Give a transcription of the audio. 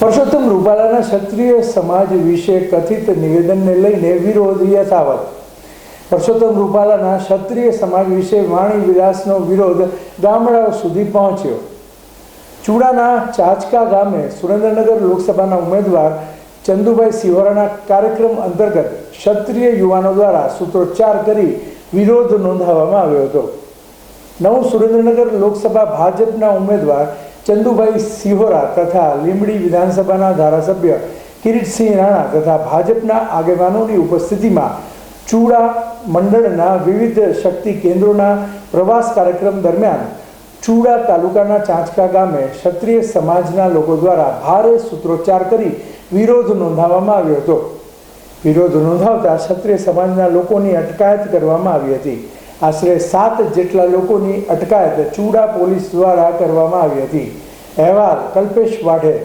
પરસોત્તમ રૂપાલાના ક્ષત્રિય સમાજ વિશે કથિત નિવેદનને લઈને વિરોધ યથાવત પરસોત્તમ રૂપાલાના ક્ષત્રિય સમાજ વિશે વાણી વિલાસનો વિરોધ ગામડાઓ સુધી પહોંચ્યો. ચૂડાના ચાચકા ગામે સુરેન્દ્રનગર લોકસભાના ઉમેદવાર ચંદુભાઈ સિહોરાના કાર્યક્રમ અંતર્ગત ક્ષત્રિય યુવાનો દ્વારા સૂત્રોચ્ચાર કરી વિરોધ નોંધાવવામાં આવ્યો હતો. નવ સુરેન્દ્રનગર લોકસભા ભાજપના ઉમેદવાર ચંદુભાઈ સિહોરા તથા લીંબડી વિધાનસભાના ધારાસભ્ય કિરીટસિંહ રાણા તથા ભાજપના આગેવાનોની ઉપસ્થિતિમાં ચૂડા મંડળના વિવિધ શક્તિ કેન્દ્રોના પ્રવાસ કાર્યક્રમ દરમિયાન ચૂડા તાલુકાના ચાંચકા ગામે ક્ષત્રિય સમાજના લોકો દ્વારા ભારે સૂત્રોચ્ચાર કરી વિરોધ નોંધાવવામાં આવ્યો હતો. વિરોધ નોંધાવતા ક્ષત્રિય સમાજના લોકોની અટકાયત કરવામાં આવી હતી. આશરે સાત જેટલા લોકોની અટકાયત ચૂડા પોલીસ દ્વારા કરવામાં આવી હતી. અહેવાલ કલ્પેશ વાઢેર